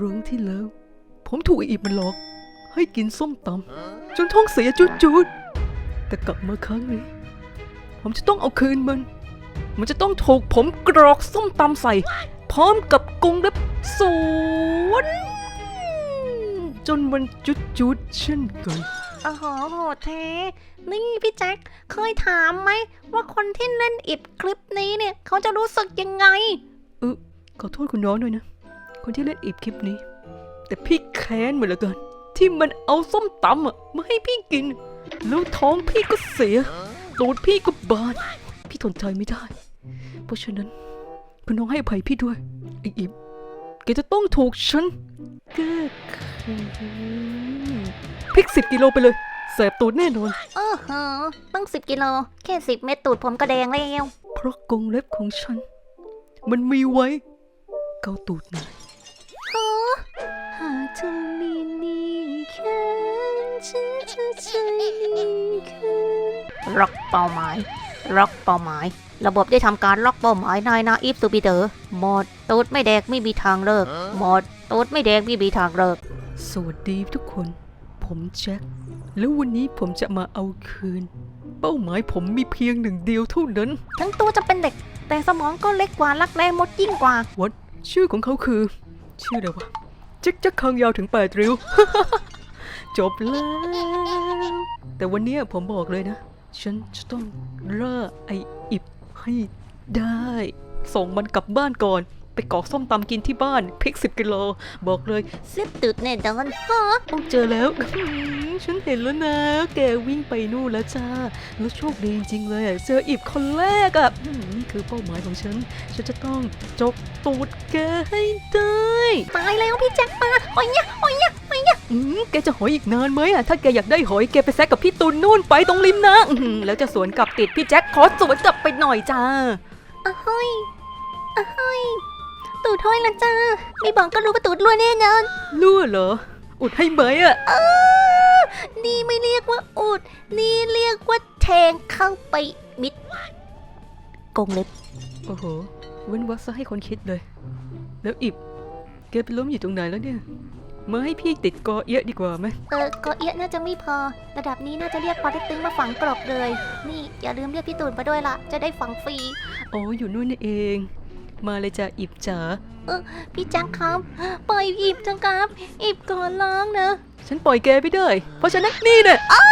รั้งที่แล้ว ผมถูกไอ้อิบมันหลอก ให้กินส้มตำจนท้องเสียจุดๆแต่กลับมาครั้งนี้ ผมจะต้องเอาคืนมัน มันจะต้องถูกผมกรอกส้มตำใส่ พร้อมกับกรงเล็บสวนจนมันจุดๆเช่นกันโอ้โหโหดแท้นี่พี่แจ็คเคยถามไหม ว่าคนที่เล่นอิบคลิปนี้เนี่ย เขาจะรู้สึกยังไงขอโทษคุณน้องด้วยนะ คนที่เล่นอีบคลิปนี้ แต่พี่แค้นเหมือนเหลือเกิน ที่มันเอาส้มตำอะมาให้พี่กิน แล้วท้องพี่ก็เสียโดดพี่ก็บาน พี่ทนใจไม่ได้ เพราะฉะนั้นคุณน้องให้อภัยพี่ด้วยไอ้อิบแกจะต้องถูกฉันแก้คืนพริกสิบกิโลไปเลยแสบตูดแน่นอนเออเหอตั้งสิบกิโล แค่สิบเม็ดตูดผมก็แดงแล้ว เพราะกรงเล็บของฉัน มันมีไว้ เกาตูดนาย หากเธอมีนี่แค่ฉันจะใจคืนล็อกเป้าหมายล็อกเป้าหมาย ระบบได้ทำการล็อกเป้าหมายนายนาอีฟซูปิเตอร์หมดตูดไม่แดกไม่มีทางเลิกหมดตูดไม่แดกไม่มีทางเลิก สวัสดีทุกคน ผมแจ็ค แล้ววันนี้ผมจะมาเอาคืน เป้าหมายผมมีเพียงหนึ่งเดียวเท่านั้น ทั้งตัวจะเป็นเด็ก แต่สมองก็เล็กกว่ารักแร้มดยิ่งกว่า วัด ชื่อของเขาคือ ชื่ออะไรวะแจิกจักคางยาวถึงแปดริ้ว จบแล้ว แต่วันนี้ผมบอกเลยนะ ฉันจะต้องล่าไออิบให้ได้ ส่งมันกลับบ้านก่อน ไปกรอกส้มตำกินที่บ้านพริกสิบกิโล บอกเลยเสียตืดแน่นอนฮะต้องเจอแล้วฉันเห็นแล้วนะ แกวิ่งไปนู่นแล้วจ้า แล้วโชคดีจริงๆเลยอะเจออิบคนแรกอะอืมนี่คือเป้าหมายของฉัน ฉันจะต้องจกตูดแกให้ได้ ตายแล้วพี่แจ็คมาโอ้ยเนี่ยโอ้ยเนี่ยโอ้ยเนี่ยอืมแกจะหอยอีกนานไหมอะถ้าแกอยากได้หอยแกไปแซกกับพี่ตุนนู่นไปตรงริมนะอื้อหือแล้วจะสวนกลับติดพี่แจ็คขอสวนกลับไปหน่อยจ้าอะเฮ้ยอะเฮ้ย ตูดห้อยละจ้า ไม่บอกก็รู้ว่าตูดรั่วแน่นอนรั่วเหรอ อุดให้ไหมอะอ้านี่ไม่เรียกว่าอุด นี่เรียกว่าแทงเข้าไปมิดกรงเล็บ โอ้โห เว้นวักซะให้คนคิดเลย แล้วอิบแกไปล้มอยู่ตรงไหนแล้วเนี่ยมาให้พี่ติดกอเอียะดีกว่าไหมเออก็เอียดน่าจะไม่พอ ระดับนี้น่าจะเรียกปอเต็กตึงมาฝังกรอบเลย นี่อย่าลืมเรียกพี่ตูนมาด้วยล่ะจะได้ฝังฟรี อ๋ออยู่นู่นนี่เอง มาเลยจ้ะอิบจ๋าพี่แจ็คครับ ปล่อยอิบจังครับ อิบก่อนร้องนะฉันปล่อยแกไม่ได้ เพราะฉะนั้นนี่เนี่ยอ้า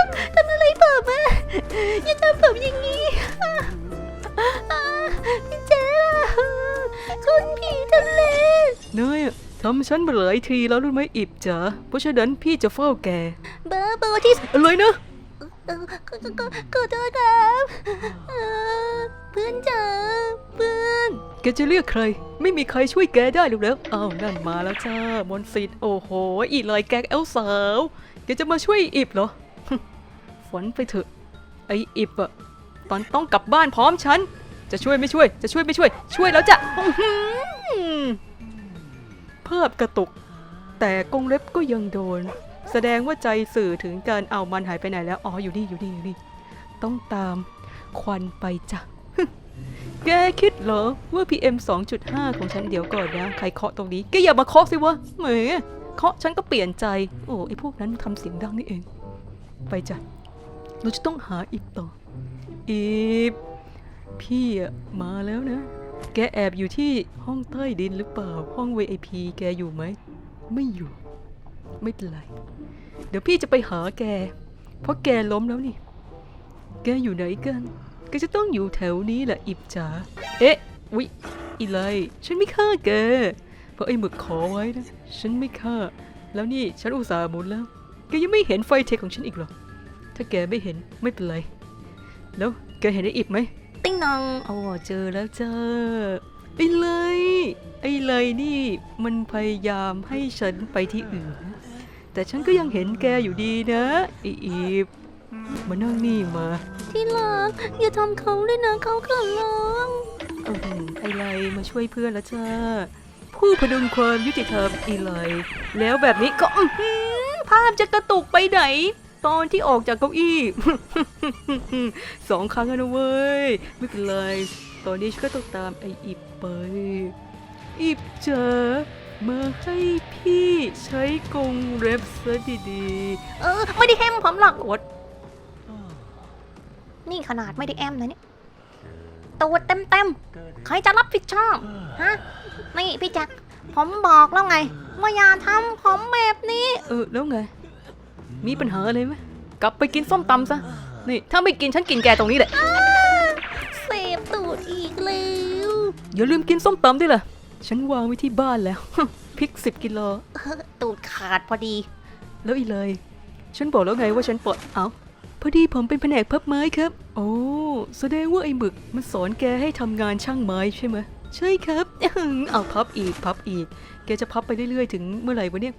วทำอะไรผมอะอย่าทำผมอย่างนี้อะอะพี่แจ๊คคุณผีทะเลเนยอะทำฉันมาหลายทีแล้วรู้ไหมอิบจ๋าเพราะฉะนั้นพี่จะเฝ้าแก เบอร์เบอร์ที่อะไรนะเออขอขอขอขอโทษครับ กจะเรียกใคร ไม่มีใครช่วยแกได้หรอกแล้วอ้าวนั่นมาแล้วจ้ามนสิทธิ์โอ้โห อีเลยแกเอลสาวแกจะมาช่วยอิบเหรอฝนไปเถอะ ไออิบอะตอนต้องกลับบ้านพร้อมฉัน จะช่วยไม่ช่วย จะช่วยไม่ช่วย ช่วยแล้วจ้ะอื้อหือภาพกระตุก แต่กงเล็บก็ยังโดน แสดงว่าใจสื่อถึงการเอามันหายไปไหนแล้ว อ๋ออยู่นี่อยู่นี่อยู่นี่ ต้องตามควันไปจ้ะ แกคิดเหรอว่า PM 2.5 ของฉันเดี๋ยวก่อนนะใครเคาะตรงนี้ แกอย่ามาเคาะสิวะแหมเคาะฉันก็เปลี่ยนใจ โอ้ไอพวกนั้นทำเสียงดังนี่เอง ไปจ้ะเราจะต้องหาอิบต่ออิบพี่อะมาแล้วนะ แกแอบอยู่ที่ห้องใต้ดินหรือเปล่า ห้อง VIP แกอยู่ไหม ไม่อยู่ ไม่เป็นไร เดี๋ยวพี่จะไปหาแก เพราะแกล้มแล้วนี่ แกอยู่ไหนกัน กจะต้องอยู่แถวนี้แหละอิบจ๋า เอ๊ะวิอีไลฉันไม่ฆ่าแก เพราะไอ้หมึกขอไว้นะ ฉันไม่ฆ่า แล้วนี่ฉันอุตส่าห์หมุนแล้ว แกยังไม่เห็นไฟเทคของฉันอีกเหรอ ถ้าแกไม่เห็นไม่เป็นไร แล้วแกเห็นไอ้อิบไหม ติ้งนองอ๋อเจอแล้วจ้าไอ้เลย ไอ้เลยนี่มันพยายามให้ฉันไปที่อื่นนะแต่ฉันก็ยังเห็นแกอยู่ดีนะไอ้อีบมานั่งนี่มา ที่รักอย่าทำเขาเลยนะเขาขอร้องโอ้โหไอไลมาช่วยเพื่อนแล้วจ้า ผู้พดุงความยุติธรรมอีไลแล้วแบบนี้ก็ภาพจะกระตุกไปไหน ตอนที่ออกจากเก้าอี้สองครั้งแล้วนะเว้ย ไม่เป็นไร ตอนนี้ฉันก็ต้องตามไออิบไป อิบเจอมาให้พี่ใช้กรงเล็บซะดีๆ เออ ไม่ได้แอมผมหรอกๆวัด นี่ขนาดไม่ได้แอมนะเนี่ยตัวเต็มเต็มๆใครจะรับผิดชอบฮะนี่พี่แจ็คผมบอกแล้วไงว่าอย่าทำผมแบบนี้เออแล้วไง มีปัญหาอะไรไหมกลับไปกินส้มตำซะนี่ถ้าไม่กินฉันกินแกตรงนี้แหละเสพตูดอีกแล้วอย่าลืมกินส้มตำด้วยล่ะฉันวางไว้ที่บ้านแล้วพริกสิบกิโลตูดขาดพอดี แล้วอีเลย ฉันบอกแล้วไงว่าฉันปลดเอา พอดีผมเป็นแผนกพับไม้ครับ โอ้แสดงว่าไอ้หมึกมันสอนแกให้ทำงานช่างไม้ใช่ไหมใช่ครับเอาพับอีกพับอีก แกจะพับไปเรื่อยๆ ถึงเมื่อไหร่วะเนี่ย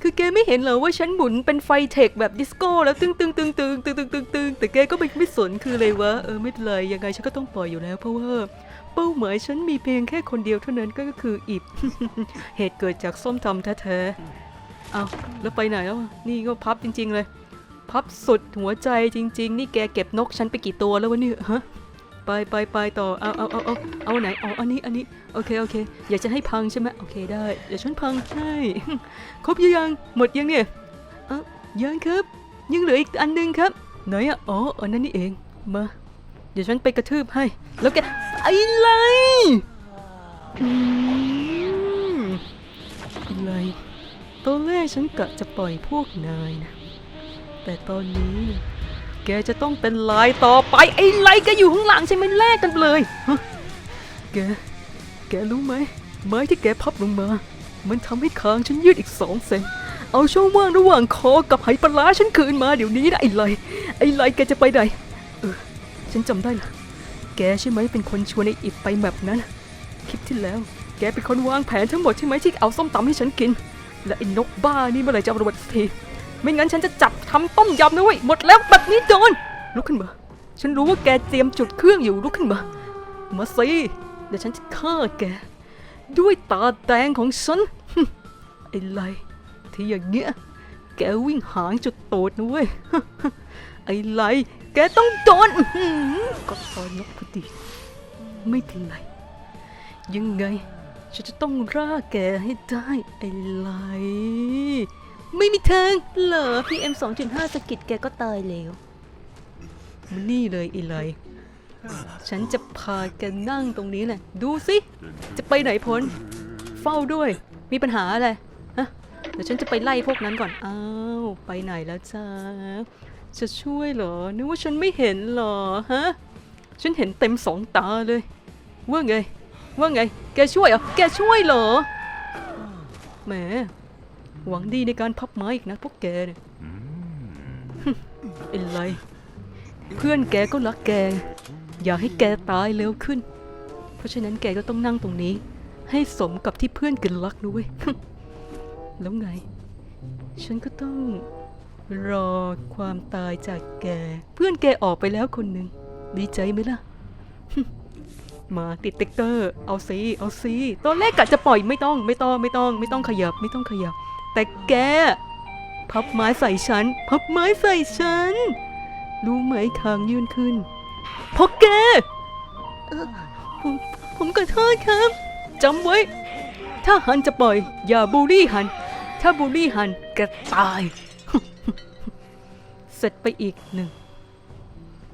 คือแกไม่เห็นเหรอว่าฉันหมุนเป็นไฟเทคแบบดิสโก้แล้วตึงตึงตึงตึงตึงตึงตึงตึงแต่แกก็ไม่ไม่สนคืออะไรวะ เออไม่เป็นไรยังไงฉันก็ต้องปล่อยอยู่แล้วเพราะว่าเป้าหมายฉันมีเพียงแค่คนเดียวเท่านั้นก็คืออิบ เหตุเกิดจากส้มตำแท้ๆ เอาแล้วไปไหนแล้ว นี่ก็พับจริง ๆ เลย พับสุดหัวใจจริง ๆ นี่แกเก็บนกฉันไปกี่ตัวแล้ววะเนี่ยฮะไปไปไปต่อเอาเอาเอาเอาเอาไหนอ๋ออันนี้อันนี้โอเคโอเค อยากจะให้พังใช่ไหมโอเคได้เดี๋ยวฉันพังให้ครบยังหมดยังเนี่ยเออยังครับ ยังเหลืออีกอันหนึงครับไหนอะอ๋ออันนั้นนี่เองมาเดี๋ยวฉันไปกระทืบให้ แล้วแกไอ้ไรอืมอะไรตอนแรกฉันกะจะปล่อยพวกนายนะ แต่ตอนนี้ แกจะต้องเป็นลายต่อไปไอ้ไรแกอยู่ข้างหลังใช่ไหมแลกกันเลยแก แกรู้ไหมไม้ที่แกพับลงมา มันทำให้คางฉันยืดอีกสองเซนเอาช่องว่างระหว่างคอกับไหปลาร้าฉันคืนมาเดี๋ยวนี้นะไอ้ไรไอ้ไรแกจะไปไหนเออฉันจำได้ละแกใช่ไหมเป็นคนชวนไอ้อิบไปแบบนั้นคลิปที่แล้ว แกเป็นคนวางแผนทั้งหมดใช่ไหมที่เอาส้มตำให้ฉันกิน และไอ้นกบ้านี่เมื่อไหร่จะระเบิดสักที ไม่งั้นฉันจะจับทำต้มยำนะเว้ยหมดแล้วแบบนี้โดนลุกขึ้นมา ฉันรู้ว่าแกเตรียมจุดเครื่องอยู่ลุกขึ้นมา มาสิเดี๋ยวฉันจะฆ่าแก ด้วยตาแดงของฉันไอ้ไรที่อย่างเงี้ยแกวิ่งหางจุดโตดนะเว้ยไอ้ไรแกต้องโดนอื้อหือก็ตอนนกพอดีไม่เป็นไรยังไงฉันจะต้องร่าแกให้ได้ไอ้ไร ไม่มีทางเหรอ PM 2.5สะกิดแกก็ตายแล้วมันนี่เลยไอ้ไรฉันจะพาแกนั่งตรงนี้แหละ ดูสิ จะไปไหนพ้น เฝ้าด้วย มีปัญหาอะไรฮะเดี๋ยวฉันจะไปไล่พวกนั้นก่อน อ้าว ไปไหนแล้วจ้าจะช่วยเหรอ นึกว่าฉันไม่เห็นเหรอฮะ ฉันเห็นเต็มสองตาเลย ว่าไง ว่าไง แกช่วยเหรอ แกช่วยเหรอ แหม หวังดีในการพับไม้อีกนะพวกแกเนี่ยเป็นไร เพื่อนแกก็รักแก อยากให้แกตายเร็วขึ้น เพราะฉะนั้นแกก็ต้องนั่งตรงนี้ ให้สมกับที่เพื่อนกันรักด้วยแล้วไง ฉันก็ต้องรอความตายจากแก เพื่อนแกออกไปแล้วคนหนึ่ง ดีใจไหมล่ะ มาติดติ๊กเกอร์ เอาซีเอาซีตอนแรกกะจะปล่อยไม่ต้อง ไม่ต้อง ไม่ต้อง ไม่ต้องขยับ ไม่ต้องขยับ แต่แก พับไม้ใส่ฉัน พับไม้ใส่ฉัน รู้ไหมคางยื่นขึ้นเพราะแกผมผมขอโทษครับจำไว้ ถ้าหันจะปล่อย อย่าบูลลี่หัน ถ้าบูลลี่หันแกตาย เสร็จไปอีกหนึ่ง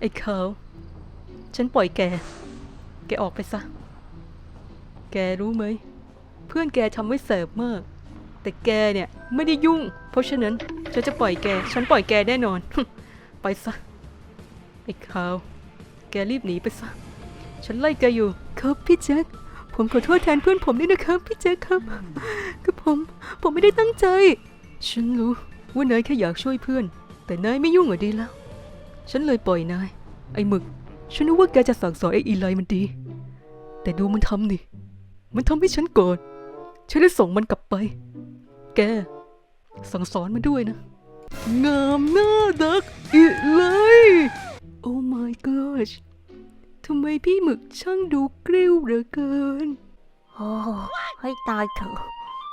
ไอ้เขาฉันปล่อยแก แกออกไปซะ แกรู้ไหม เพื่อนแกทำไว้เสิร์ฟมาก แต่แกเนี่ยไม่ได้ยุ่ง เพราะฉะนั้นฉันจะปล่อยแก ฉันปล่อยแกแน่นอน ไปซะไอ้ขาว แกรีบหนีไปซะ ฉันไล่แกอยู่ ครับพี่แจ็ค ผมขอโทษแทนเพื่อนผมด้วยนะครับพี่แจ็คครับ คือผม ผมไม่ได้ตั้งใจ ฉันรู้ว่านายแค่อยากช่วยเพื่อน แต่นายไม่ยุ่งอะดีแล้ว ฉันเลยปล่อยนาย ไอ้หมึก ฉันนึกว่าแกจะสั่งสอนไอ้อีไลมันดี แต่ดูมันทำนี่ มันทำให้ฉันโกรธฉันได้ส่งมันกลับไป แก สั่งสอนมันด้วยนะ งามหน้าดักอีไลโอ้ my gosh ทำไมพี่หมึกช่างดูกริ้วเหลือเกิน โอ้ให้ตายเถอะ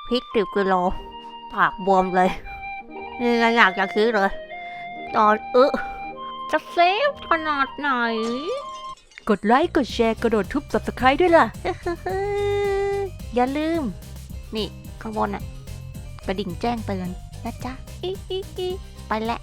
พริกติบกิโลปากบวมเลยนี่ไงอยากจะซื้อเลย ตอนเออจะเซฟขนาดไหน กดไลค์ กดแชร์กระโดดทุบ subscribe ด้วยล่ะ อย่าลืม นี่ ข้างบนอะ กระดิ่งแจ้งเตือนนะจ๊ะอีอีอีไปแล้ว